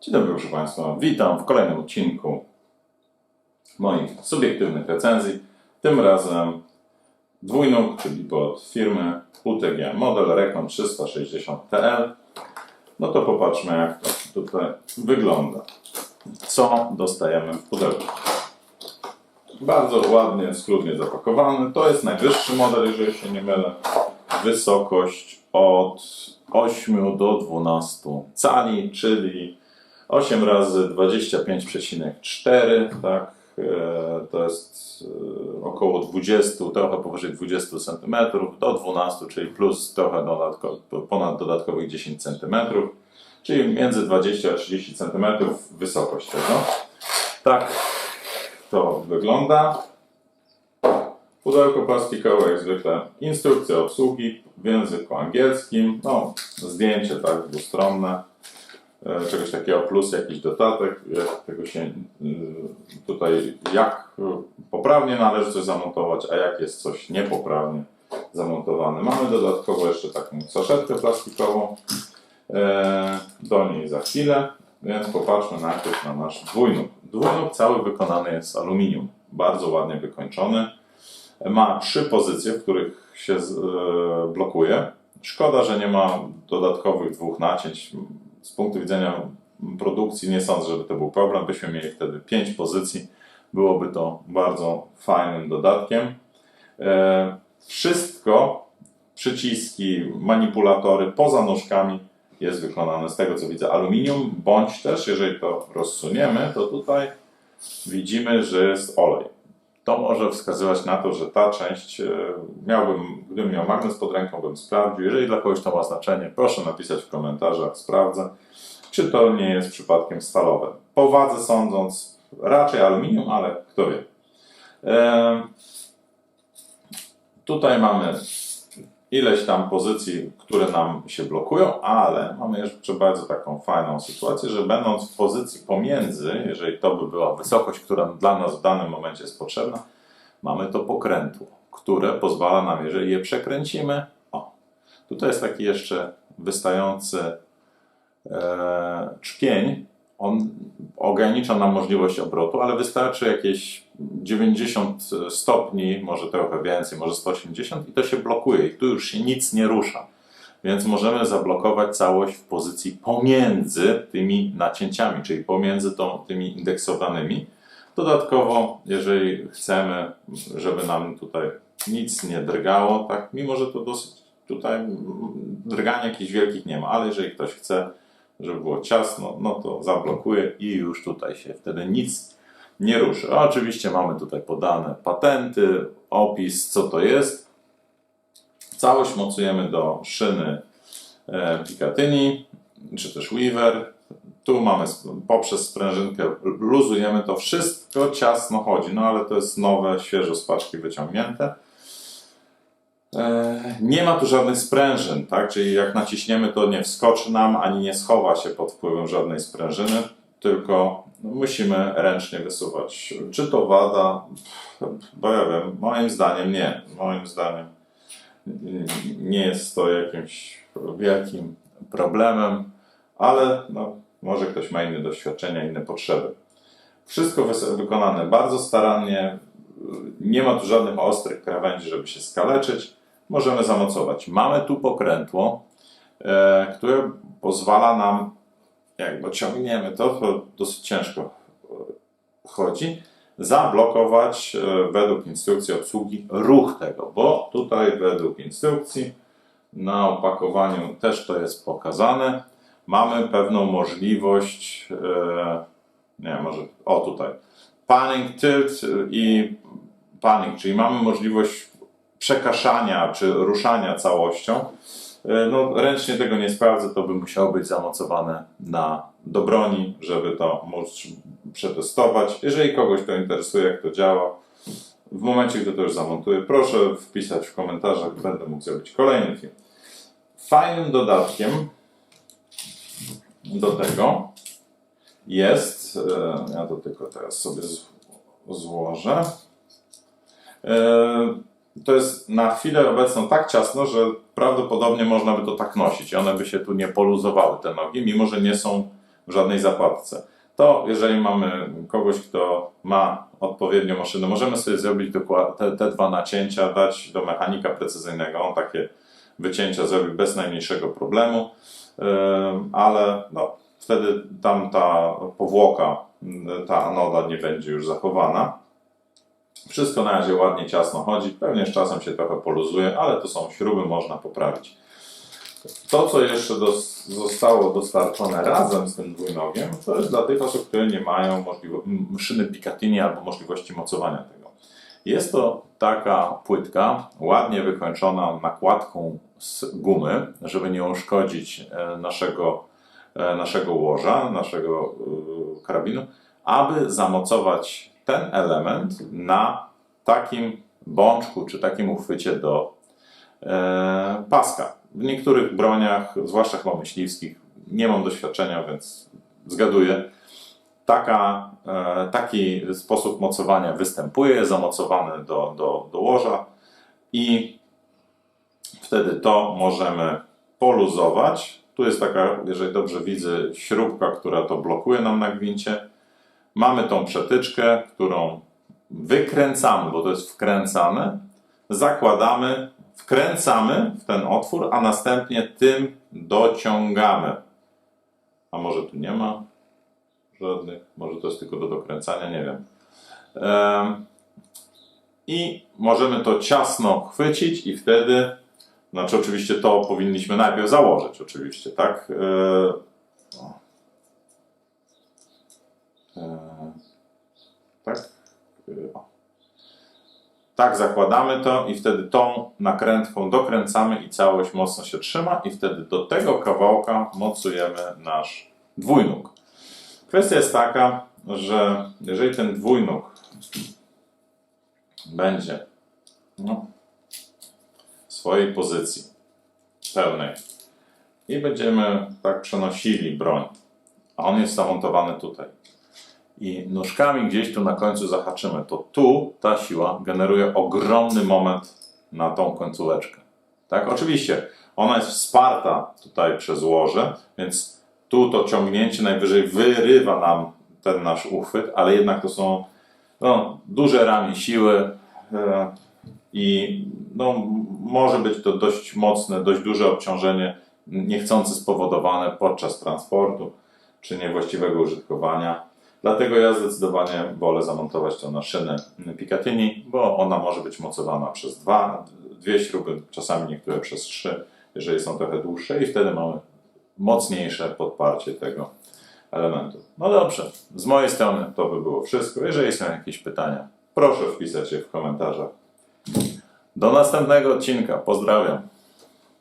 Dzień dobry, proszę Państwa. Witam w kolejnym odcinku moich subiektywnych recenzji. Tym razem dwójnóg, czyli pod firmy UTG model Recon 360TL. No to popatrzmy, jak to tutaj wygląda. Co dostajemy w pudełku. Bardzo ładnie, schludnie zapakowany. To jest najwyższy model, jeżeli się nie mylę. Wysokość od 8 do 12 cali, czyli 8 razy 25,4, tak, e, to jest e, około 20, trochę powyżej 20 cm, do 12, czyli plus trochę ponad dodatkowych 10 cm, czyli między 20 a 30 cm wysokość tego. Tak to wygląda. Pudełko plastikowe, jak zwykle, instrukcja obsługi w języku angielskim, no, zdjęcie tak dwustronne, czegoś takiego, plus jakiś dodatek, jak tego się y, tutaj, jak poprawnie należy coś zamontować, a jak jest coś niepoprawnie zamontowane. Mamy dodatkowo jeszcze taką saszetkę plastikową, e, do niej za chwilę, więc popatrzmy najpierw na nasz dwójnóg. Dwójnóg cały wykonany jest z aluminium, bardzo ładnie wykończony. Ma trzy pozycje, w których się e, blokuje. Szkoda, że nie ma dodatkowych dwóch nacięć. Z punktu widzenia produkcji nie sądzę, żeby to był problem. Byśmy mieli wtedy pięć pozycji. Byłoby to bardzo fajnym dodatkiem. E, wszystko, przyciski, manipulatory poza nóżkami jest wykonane z tego co widzę aluminium, bądź też, jeżeli to rozsuniemy, to tutaj widzimy, że jest olej to może wskazywać na to, że ta część e, miałbym, gdybym miał magnes pod ręką, bym sprawdził. Jeżeli dla kogoś to ma znaczenie, proszę napisać w komentarzach, sprawdzę, czy to nie jest przypadkiem stalowe. Po wadze sądząc, raczej aluminium, ale kto wie. E, tutaj mamy ileś tam pozycji, które nam się blokują, ale mamy jeszcze bardzo taką fajną sytuację, że będąc w pozycji pomiędzy, jeżeli to by była wysokość, która dla nas w danym momencie jest potrzebna, mamy to pokrętło, które pozwala nam, jeżeli je przekręcimy, o, tutaj jest taki jeszcze wystający e, czpień, on ogranicza nam możliwość obrotu, ale wystarczy jakieś 90 stopni, może trochę więcej, może 180 i to się blokuje i tu już się nic nie rusza. Więc możemy zablokować całość w pozycji pomiędzy tymi nacięciami, czyli pomiędzy tą, tymi indeksowanymi. Dodatkowo, jeżeli chcemy, żeby nam tutaj nic nie drgało, tak, mimo że to dosyć tutaj drgania jakichś wielkich nie ma, ale jeżeli ktoś chce, żeby było ciasno, no to zablokuje i już tutaj się wtedy nic nie ruszy. A oczywiście mamy tutaj podane patenty, opis, co to jest. Całość mocujemy do szyny e, Picatinny, czy też Weaver. Tu mamy poprzez sprężynkę, luzujemy to wszystko, ciasno chodzi, no ale to jest nowe, świeżo z paczki wyciągnięte. E, Nie ma tu żadnych sprężyn, tak? Czyli jak naciśniemy, to nie wskoczy nam ani nie schowa się pod wpływem żadnej sprężyny, tylko musimy ręcznie wysuwać. Czy to wada? Bo ja wiem, moim zdaniem nie. Moim zdaniem nie jest to jakimś wielkim problemem, ale no, może ktoś ma inne doświadczenia, inne potrzeby. Wszystko wykonane bardzo starannie. Nie ma tu żadnych ostrych krawędzi, żeby się skaleczyć. Możemy zamocować. Mamy tu pokrętło, e, które pozwala nam jak dociągniemy to, to dosyć ciężko e, chodzi, zablokować e, według instrukcji obsługi ruch tego, bo tutaj według instrukcji na opakowaniu też to jest pokazane. Mamy pewną możliwość, nie może, o tutaj, panning tilt i panning, czyli mamy możliwość przekaszania czy ruszania całością. E, No, ręcznie tego nie sprawdzę, to by musiało być zamocowane na, do broni, żeby to móc przetestować. Jeżeli kogoś to interesuje, jak to działa, w momencie, gdy to już zamontuję, proszę wpisać w komentarzach, będę mógł zrobić kolejny film. Fajnym dodatkiem do tego jest, e, ja to tylko teraz sobie złożę, E, to jest na chwilę obecną tak ciasno, że prawdopodobnie można by to tak nosić i one by się tu nie poluzowały, te nogi, mimo że nie są w żadnej zapadce. To jeżeli mamy kogoś, kto ma odpowiednią maszynę, możemy sobie zrobić te, te dwa nacięcia, dać do mechanika precyzyjnego, on takie wycięcia zrobi bez najmniejszego problemu, ale no, wtedy tam ta powłoka, ta anoda nie będzie już zachowana. Wszystko na razie ładnie ciasno chodzi, pewnie z czasem się trochę poluzuje, ale to są śruby, można poprawić. To, co jeszcze zostało dostarczone razem z tym dwójnogiem, to jest dla tych osób, które nie mają szyny Picatinny albo możliwości mocowania tego. Jest to taka płytka, ładnie wykończona nakładką z gumy, żeby nie uszkodzić e, naszego, e, naszego łoża, naszego e, karabinu, aby zamocować ten element na takim bączku czy takim uchwycie do e, paska. W niektórych broniach, zwłaszcza chyba myśliwskich, nie mam doświadczenia, więc zgaduję. Taka, e, taki sposób mocowania występuje, zamocowany do, do, do łoża i wtedy to możemy poluzować. Tu jest taka, jeżeli dobrze widzę, śrubka, która to blokuje nam na gwincie. Mamy tą przetyczkę, którą wykręcamy, bo to jest wkręcane, zakładamy, wkręcamy w ten otwór, a następnie tym dociągamy. A może tu nie ma żadnych, może to jest tylko do dokręcania, nie wiem. Em, I możemy to ciasno chwycić i wtedy, znaczy oczywiście to powinniśmy najpierw założyć, oczywiście, tak? E, tak? E. Tak zakładamy to i wtedy tą nakrętką dokręcamy i całość mocno się trzyma i wtedy do tego kawałka mocujemy nasz dwójnóg. Kwestia jest taka, że jeżeli ten dwójnóg będzie no, w swojej pozycji pełnej i będziemy tak przenosili broń, a on jest zamontowany tutaj i nóżkami gdzieś tu na końcu zahaczymy, to tu ta siła generuje ogromny moment na tą końcóweczkę. Tak, oczywiście ona jest wsparta tutaj przez łoże, więc tu to ciągnięcie najwyżej wyrywa nam ten nasz uchwyt, ale jednak to są no, duże ramię siły e, i no, może być to dość mocne, dość duże obciążenie niechcący spowodowane podczas transportu czy niewłaściwego użytkowania. Dlatego ja zdecydowanie wolę zamontować to na szynę Picatinny, bo ona może być mocowana przez dwa, dwie śruby, czasami niektóre przez trzy, jeżeli są trochę dłuższe i wtedy mamy mocniejsze podparcie tego elementu. No dobrze, z mojej strony to by było wszystko. Jeżeli są jakieś pytania, proszę wpisać je w komentarzach. Do następnego odcinka. Pozdrawiam.